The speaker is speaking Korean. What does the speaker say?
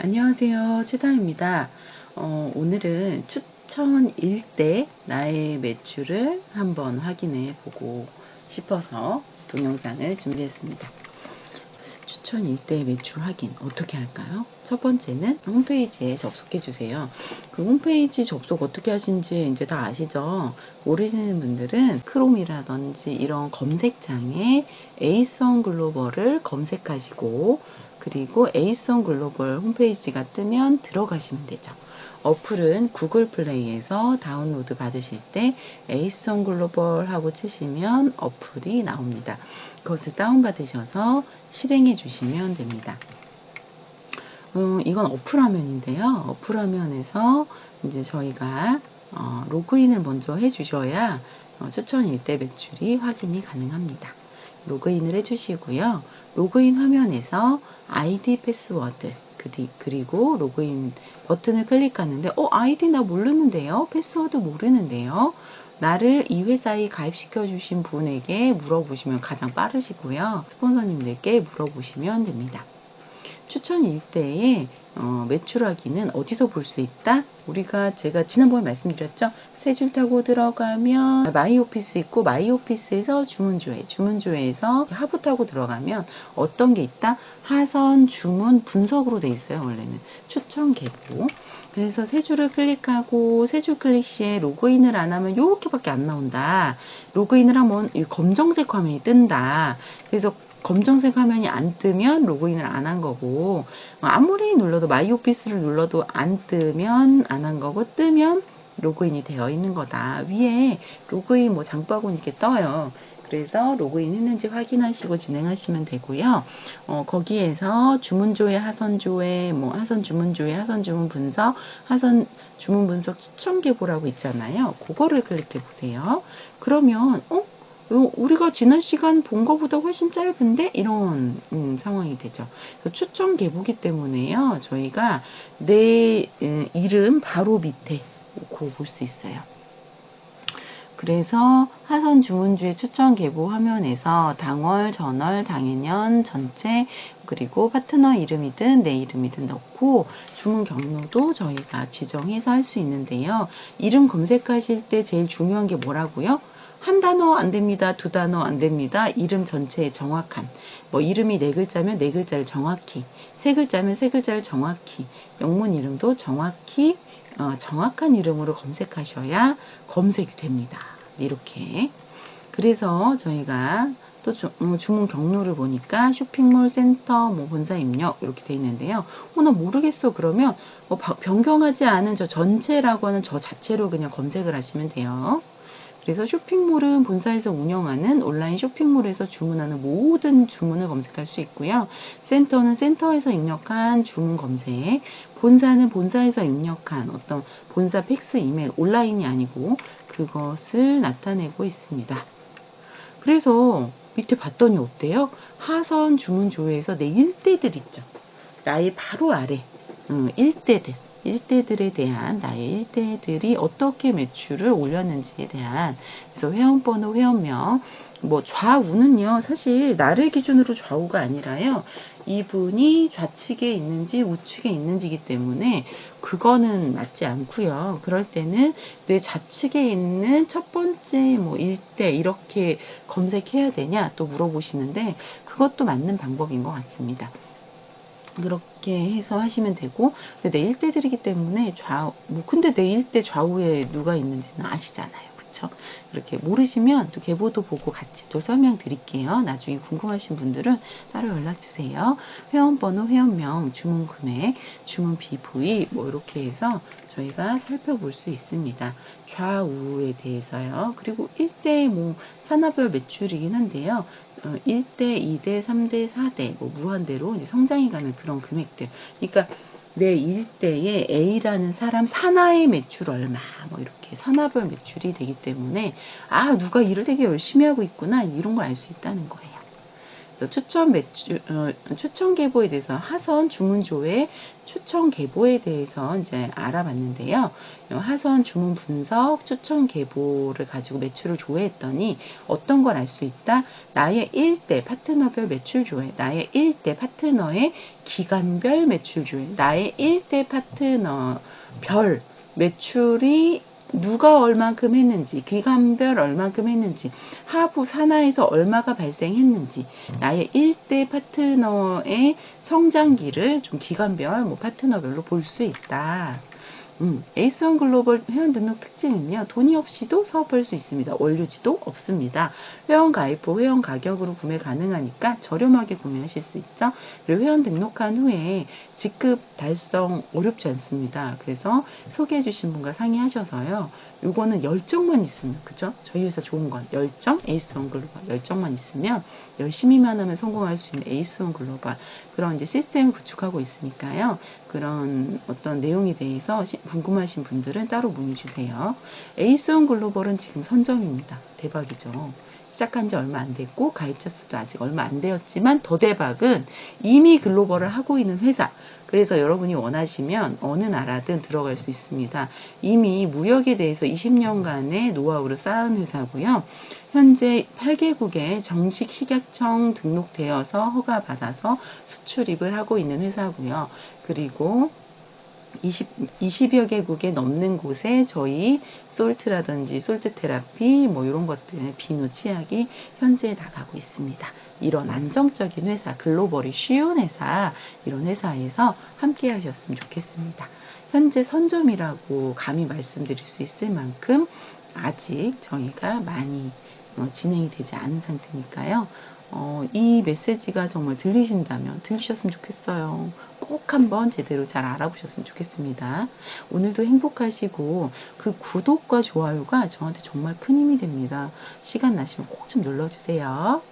안녕하세요. 최다입니다. 어, 오늘은 추천 일대 나의 매출을 한번 확인해 보고 싶어서 동영상을 준비했습니다. 추천 일대 매출 확인 어떻게 할까요? 첫 번째는 홈페이지에 접속해 주세요. 그 홈페이지 접속 어떻게 하신지 이제 다 아시죠? 모르시는 분들은 크롬이라든지 이런 검색창에 에이선 글로벌을 검색하시고 그리고 에이선 글로벌 홈페이지가 뜨면 들어가시면 되죠. 어플은 구글 플레이에서 다운로드 받으실 때 에이선 글로벌 하고 치시면 어플이 나옵니다. 그것을 다운받으셔서 실행해 주시면 됩니다. 음, 이건 어플 화면인데요. 어플 화면에서 이제 저희가 어, 로그인을 먼저 해주셔야 어, 추천 일대 매출이 확인이 가능합니다. 로그인을 해주시고요. 로그인 화면에서 아이디 패스워드 그리- 그리고 로그인 버튼을 클릭하는데 어 아이디 나 모르는데요. 패스워드 모르는데요. 나를 이 회사에 가입시켜 주신 분에게 물어보시면 가장 빠르시고요. 스폰서님들께 물어보시면 됩니다. 추천 일대에 어, 매출 확인은 어디서 볼 수 있다? 우리가 제가 지난번에 말씀드렸죠. 세줄 타고 들어가면 마이오피스 있고 마이오피스에서 주문조회, 주문조회에서 하부 타고 들어가면 어떤 게 있다? 하선, 주문, 분석으로 돼 있어요. 원래는 추천 개보. 그래서 세 줄을 클릭하고 세 줄 클릭 시에 로그인을 안 하면 이렇게밖에 안 나온다. 로그인을 하면 이 검정색 화면이 뜬다. 그래서 검정색 화면이 안 뜨면 로그인을 안 한 거고 아무리 눌러도 마이오피스를 눌러도 안 뜨면 안 한 거고 뜨면 로그인이 되어 있는 거다. 위에 로그인 뭐 장바구니 이렇게 떠요. 그래서 로그인 했는지 확인하시고 진행하시면 되고요. 어, 거기에서 주문 조회, 하선 조회, 뭐 하선 주문 조회, 하선 주문 분석, 하선 주문 분석 추천 계보라고 있잖아요. 그거를 클릭해 보세요. 그러면 어? 요- 우리가 지난 시간 본 거보다 훨씬 짧은데 이런 음, 상황이 되죠. 추천 계보기 때문에요. 저희가 내 음, 이름 바로 밑에 그거 볼수 있어요. 그래서 하선 주문주의 추천 계보 화면에서 당월, 전월, 당해년 전체 그리고 파트너 이름이든 내 이름이든 넣고 주문 경로도 저희가 지정해서 할 수 있는데요. 이름 검색하실 때 제일 중요한 게 뭐라고요? 한 단어 안 됩니다. 두 단어 안 됩니다. 이름 전체에 정확한. 뭐 이름이 네 글자면 네 글자를 정확히, 세 글자면 세 글자를 정확히, 영문 이름도 정확히 어, 정확한 이름으로 검색하셔야 검색이 됩니다. 이렇게. 그래서 저희가 또 주, 음, 주문 경로를 보니까 쇼핑몰 센터 뭐 본사 입력 이렇게 돼 있는데요. 어, 나 모르겠어. 그러면 뭐 바- 변경하지 않은 저 전체라고 하는 저 자체로 그냥 검색을 하시면 돼요. 그래서 쇼핑몰은 본사에서 운영하는 온라인 쇼핑몰에서 주문하는 모든 주문을 검색할 수 있고요. 센터는 센터에서 입력한 주문 검색, 본사는 본사에서 입력한 어떤 본사 팩스 이메일 온라인이 아니고 그것을 나타내고 있습니다. 그래서 밑에 봤더니 어때요? 하선 주문 조회에서 내 일대들 있죠. 나의 바로 아래 음, 일대들 일대들에 대한 나의 일대들이 어떻게 매출을 올렸는지에 대한 그래서 회원번호 회원명 뭐 좌우는요 사실 나를 기준으로 좌우가 아니라요 이분이 좌측에 있는지 우측에 있는지이기 때문에 그거는 맞지 않고요 그럴 때는 내 좌측에 있는 첫 번째 뭐 일대 이렇게 검색해야 되냐 또 물어보시는데 그것도 맞는 방법인 것 같습니다. 그렇게 해서 하시면 되고 근데 내 일대들이기 때문에 좌우 뭐 근데 내 일대 좌우에 누가 있는지는 아시잖아요. 그쵸? 그렇게 모르시면 또 계보도 보고 같이 또 설명드릴게요. 나중에 궁금하신 분들은 따로 연락 주세요. 회원번호, 회원명, 주문 금액, 주문 BV 뭐 이렇게 해서 저희가 살펴볼 수 있습니다. 좌우에 대해서요. 그리고 1대 뭐 산업별 매출이긴 한데요. 어, 1대, 2대, 3대, 4대 뭐 무한대로 이제 성장해 가는 그런 금액들. 그러니까 내 일대에 A라는 사람 산하의 매출 얼마 뭐 이렇게 산하별 매출이 되기 때문에 아 누가 일을 되게 열심히 하고 있구나 이런 걸 알 수 있다는 거예요. 추천 매출, 어, 추천 계보에 대해서 하선 주문조회 추천 계보에 대해서 이제 알아봤는데요. 이 하선 주문 분석 추천 계보를 가지고 매출을 조회했더니 어떤 걸 알 수 있다? 나의 1대 파트너별 매출 조회, 나의 1대 파트너의 기간별 매출 조회, 나의 1대 파트너별 매출이 누가 얼만큼 했는지, 기간별 얼만큼 했는지, 하부 산하에서 얼마가 발생했는지, 나의 1대 파트너의 성장기를 좀 기간별, 뭐 파트너별로 볼 수 있다. 음, 에이스원 글로벌 회원 등록 특징은요, 돈이 없이도 사업할 수 있습니다. 원료지도 없습니다. 회원 가입 후 회원 가격으로 구매 가능하니까 저렴하게 구매하실 수 있죠. 그리고 회원 등록한 후에 직급 달성 어렵지 않습니다. 그래서 소개해 주신 분과 상의하셔서요, 요거는 열정만 있으면, 그죠? 저희 회사 좋은 건 열정, 에이스원 글로벌 열정만 있으면 열심히만 하면 성공할 수 있는 에이스원 글로벌 그런 이제 시스템을 구축하고 있으니까요. 그런 어떤 내용에 대해서 시- 궁금하신 분들은 따로 문의 주세요. 에이스원 글로벌은 지금 선정입니다. 대박이죠. 시작한 지 얼마 안 됐고 가입자 수도 아직 얼마 안 되었지만 더 대박은 이미 글로벌을 하고 있는 회사. 그래서 여러분이 원하시면 어느 나라든 들어갈 수 있습니다. 이미 무역에 대해서 20년간의 노하우를 쌓은 회사고요. 현재 8개국에 정식 식약청 등록되어서 허가받아서 수출입을 하고 있는 회사고요. 그리고 20, 20여 개국에 넘는 곳에 저희 솔트라든지 솔트 테라피 뭐 이런 것들 비누 치약이 현재 나가고 있습니다. 이런 안정적인 회사 글로벌이 쉬운 회사 이런 회사에서 함께 하셨으면 좋겠습니다. 현재 선점이라고 감히 말씀드릴 수 있을 만큼 아직 저희가 많이 어, 진행이 되지 않은 상태니까요. 어, 이 메시지가 정말 들리신다면 들으셨으면 좋겠어요. 꼭 한번 제대로 잘 알아보셨으면 좋겠습니다. 오늘도 행복하시고 그 구독과 좋아요가 저한테 정말 큰 힘이 됩니다. 시간 나시면 꼭 좀 눌러주세요.